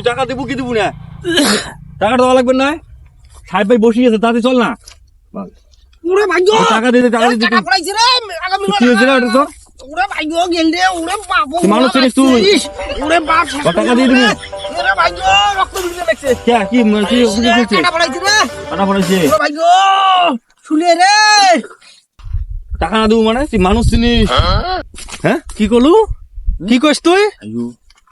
তুই টাকা দেবো কি দেবো না? টাকা দেওয়া লাগবে না। সাহেব ভাই বসে আছে তাতে চল না। ওরে ভাগ্য! টাকা দিয়ে দে, টাকা দিয়ে দে। টাকা পড়াইছে রে আগামী কি হয়েছে রে ওটা তোর ওরে ভাগ্য গেল রে ওরে বাপ মানুষ চিনিস তুই? ওরে বাপ টাকা দিয়ে দিবি। ওরে ভাগ্য রক্ত বিজে দেখছে। কে কি মানে কি কি হয়েছে? টাকা পড়াইছে রে। টাকা পড়েছে ওরে ভাগ্য শুলে রে। টাকা না দেবো মানে? তুই মানুষ চিনিস হ্যাঁ? কি করলু? কি কইস তুই?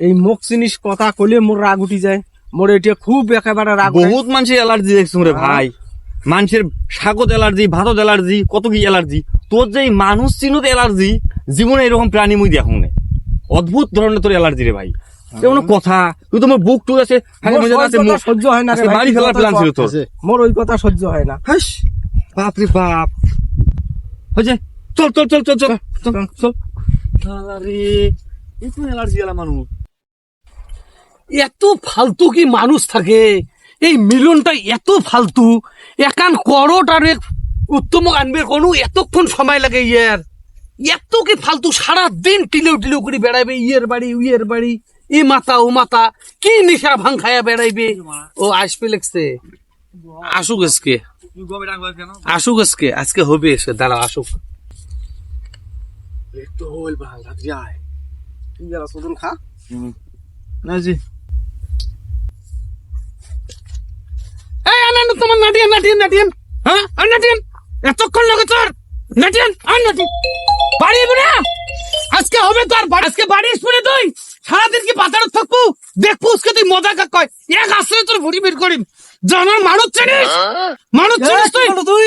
এই মুখ চিনিস কথা কইলে মোর রাগ উঠি যায়। মোর এটা খুব একেবারে রাগ বহুত মানুষের অ্যালার্জি দেখছ রে ভাই। মানুষের শাকত অ্যালার্জি ভাতত অ্যালার্জি কত কি অ্যালার্জি তোর যে মানুষ চিনত অ্যালার্জি জীবনে এরকম প্রাণী মুই দেখো না? অদ্ভুত ধরনের তোর অ্যালার্জি রে ভাই। এমন কথা। তুই তোমার বুক টুক আছে সহ্য হয় না রে ভাই, বাড়ি ফেলার প্ল্যান ছিল তোর মোর ওই কথা সহ্য হয় না। হাস বাপ রে বাপ। হয়েছে চল চল চল চল চল। চল চল। আরে এই তো অ্যালার্জি এলা মানুষ এত ফালতু কি মানুষ থাকে? এই মিলনটা এত ফালতু। একান করট আর এক উত্তম আনবে কোনো এতক্ষণ সময় লাগে ইয়ার। এত কি ফালতু সারা দিন টিলেও টিলেও করে বেড়াইবে ইয়ের বাড়ি উইয়ের বাড়ি। ই মাতা ও মাতা কি নিশা ভাং খায়া বেড়াইবে? ও আসবে লাগছে আসুক আজকে। আসুক আজকে। আজকে হবে এসে। দাঁড়া আসুক। তো হল বাল রাত্রি তুই যারা খা। না জি। এই তোমার নাটিয়ান নাটিয়ান নাটিয়ান হ্যাঁ? আর নাটিয়ান এতক্ষণ লাগে তোর। নাটিয়ান আর নাটিয়ান বাড়ি না? আজকে হবে তোর আজকে বাড়ি আসবি তুই? সারাদিন কি বাজারে থাকব? দেখব আজকে তুই মজা কাক কয়। এক আসলে তোর ভরি বের করিম। জানার মানুষ চিনিস মানুষ চিনিস তুই? তুই?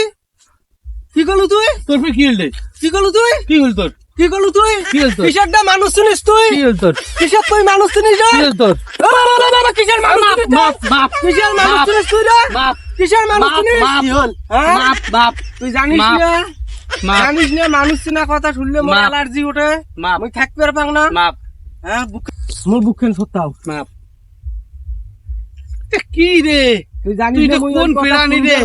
কি করলু তুই? তোর কি হইলে কি করলু তুই? কি হইল তোর? কি করলু তুই? কিসেরটা মানুষ শুনিস তুই? কিসের তুই মানুষ শুনিস কিসের মানুষ কিসের মানুষ শুনিস তুই কিসের মানুষ শুনিস বাপ হ্যাঁ? তুই জানিস না? জানিস না মানুষ চিনা কথা শুনলে মোর অ্যালার্জি ওঠে? আমি থাকতে পারবাং না? মাপ। হ্যাঁ মোর বুকেন সত্তাও? মাপ। কি রে? তুই জানিস তুই না তো মুই কোন প্রাণী রে?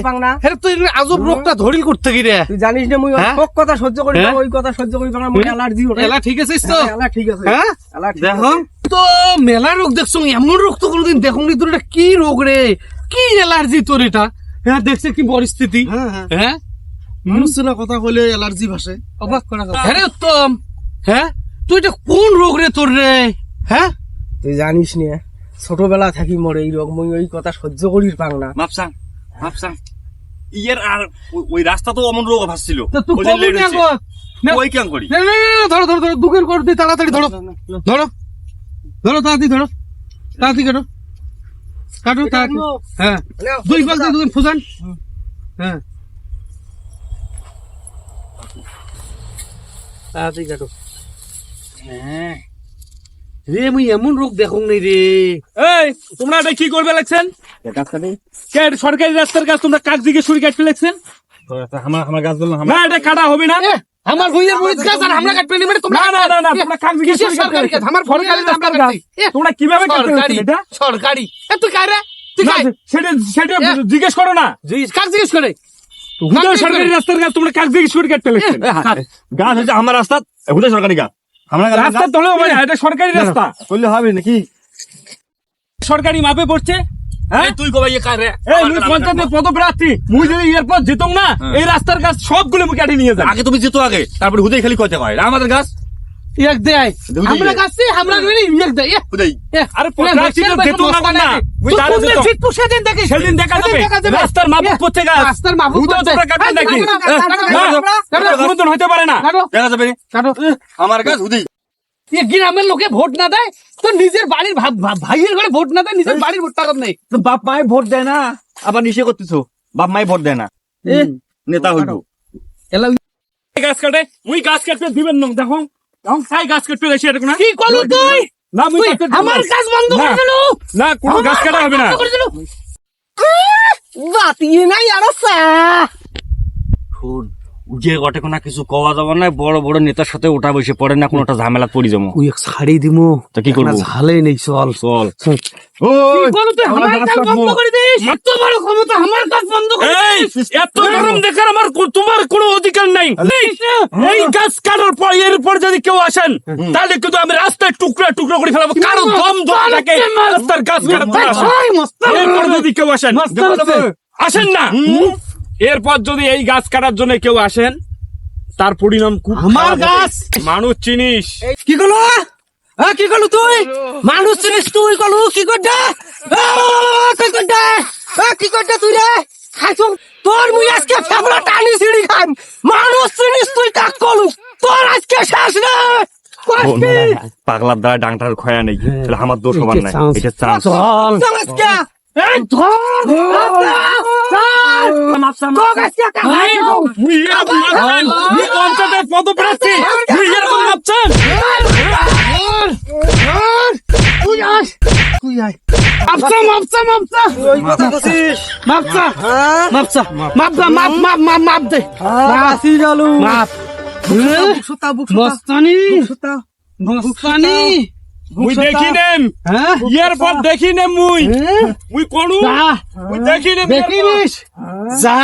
হ্যাঁ তুই আজব রোগটা ধরিল করতে কি রে? তুই জানিস না মুই? সব কথা সহ্য করি না হ্যাঁ? ওই কথা সহ্য করি না মোর অ্যালার্জি ওঠে এলা ঠিক আছে তো? হ্যাঁ, এলা ঠিক আছে। হ্যাঁ? এলা দেখো। তো মেলা রোগ দেখছ এমন রোগ তো কোনোদিন তোর? এটা কি রোগ রে? কি অ্যালার্জি তোর এটা? হ্যাঁ দেখছে কি পরিস্থিতি? হ্যাঁ মানুষ চিনা কথা কইলে অ্যালার্জি ভাসে। অবাক করা। হ্যাঁ উত্তম। হ্যাঁ? তুই এটা কোন রোগ রে তোর রে? হ্যাঁ? তুই জানিস না ছোটবেলা থাকি মোর এই রোগ মুই ওই কথা সহ্য করি পাং না। মাপসাং মাপসাং। ইয়ের আর ওই- রাস্তা তো অমন রোগ ভাসছিল। ওই কেন করি? না, না, না, না, ধরো ধরো ধরো দুঃখের কর দি তাড়াতাড়ি ধরো। ধরো। ধরো তাড়াতাড়ি ধরো। তাড়াতাড়ি কাটো। কাটো তাড়াতাড়ি। হ্যাঁ। দুই বালতি দুই ফুজান হ্যাঁ। তাড়াতাড়ি কাটো। হ্যাঁ। রে মুই এমন রোগ দেখো নাই রে। এই তোমরা এটা কি করবে লাগছেন সরকারি রাস্তার কাজ তোমরা কাক দিকে ছুরি কাটতে লাগছেন আমার আমার গাছ বললাম না এটা কাটা হবে না। আমার ভুইয়ের গাছ আর আমরা কাটবে নি মানে তোমরা না না না তোমরা কাক দিকে ছুরি সরকারি কাজ? আমার সরকারি রাস্তার। এ, তোমরা কীভাবে লাগছেন এটা? সরকারি। এ তুই কারে তুই সেটা সেটা জিজ্ঞেস করো না। কাক জিজ্ঞেস করে? সরকারি রাস্তার কাজ তোমরা কাক দিকে ছুরি কাটতে লাগছেন গাছ হচ্ছে আমার রাস্তা হুদা সরকারি গাছ। আমরা রাস্তা তোলে হবে এটা সরকারি রাস্তা। করলে হবে নাকি সরকারি মাপে পড়ছে। হ্যাঁ? তুই কবে ইয়ে কার? রে এই মুই পঞ্চায়েতের পদপ্রার্থী মুই যদি এরপর যেতাম না এই রাস্তার কাজ সবগুলো মুই কেটে নিয়ে যাব আগে তুমি যেত আগে তারপরে হুদাই খালি হয়। আমাদের গাছ এক দেয় আমরা কাছে আমরা গনি এক দেয় আরে প্রার্থী তো যেত না। না। মুই তারা যেত সেদিন দেখি সেদিন দেখা যাবে। রাস্তার মাপুক পড়ছে গাছ রাস্তার মাপুক পড়ছে। তোমরা নাকি? কাটো, কাটো, কাটো, কাটো, কাটো, না, কোনোদিন হইতে পারে না। দেখা যাবে আমার গাছ হুদাই গ্রামের লোকে ভোট না দেয় তো নিজের বাড়ির ভাইয়ের ঘরে ভোট না দেয় নিজের বাড়ির ভোট টাকা নেই। তো বাপ মায়ে ভোট দেয় না আবার নিষে করতেছো। বাপ মায়ে ভোট দেয় না। নেতা হইব। এলা গাছ কাটে মুই গাছ কাটতে দিবেন না দেখো। খাই গাছ কাটতে গেছি এটা না? কি করল তুই? না তুই দিব আমার গাছ বন্ধ করে দিল? না কোনো গাছ কাটা হবে না। বন্ধ বাতিয়ে নাই আর শোন উজে গটে কোনো কিছু কওয়া যাব না বড় বড় নেতার সাথে ওটা বসে পড়ে না কোনোটা ঝামেলা পড়ি যাব। ছাড়ি দিমু। তা কি করব? ঝালে নেই চল। চল। এত বড় ক্ষমতা আমার কাজ বন্ধ করে এই এত গরম দেখার আমার কো- তোমার কোনো অধিকার নাই। এই, এই গাছ কাটার পর এর পর যদি কেউ আসেন তাহলে কিন্তু আমি রাস্তায় টুকরা টুকরা করে ফেলাবো। কারও দম দম থাকে রাস্তার গাছ কাটার এরপর যদি কেউ আসেন আসেন না। এরপর যদি এই গাছ কাটার জন্য কেউ আসেন তার পরিণাম খুব আমার গাছ! মানুষ চিনিস। কি করল? হ্যাঁ কি করল তুই? মানুষ চিনিস তুই করলু? কি করতে? কি করতে? কি করতে তুই রে? খাইছো তোর মুই আজকে ফেবলা টানি সিঁড়ি খান মানুষ চিনিস তুই কাক করলু? তোর আজকে শেষ রে। পাগলার দ্বারা ডাংটার খয়া নেই। তাহলে আমার দোষ হবার নাই। এটা চান্স পঞ্চায়েতের পদপ্রার্থী তুই এরকম ভাবছেন তুই আয় তুই আয় মাপসা মাপসা মাপসা ওই মাপসা হ্যাঁ মাপসা মাপ মাপ মাপ মাপ মাপ দে বাসি গেলু মাপ বুকসুতা বুকসুতা মস্তানি মস্তানি মুই দেখি নেম হ্যাঁ ইয়ার পর দেখি নেম মুই মুই কোনু দেখি নেম দেখিনিস যা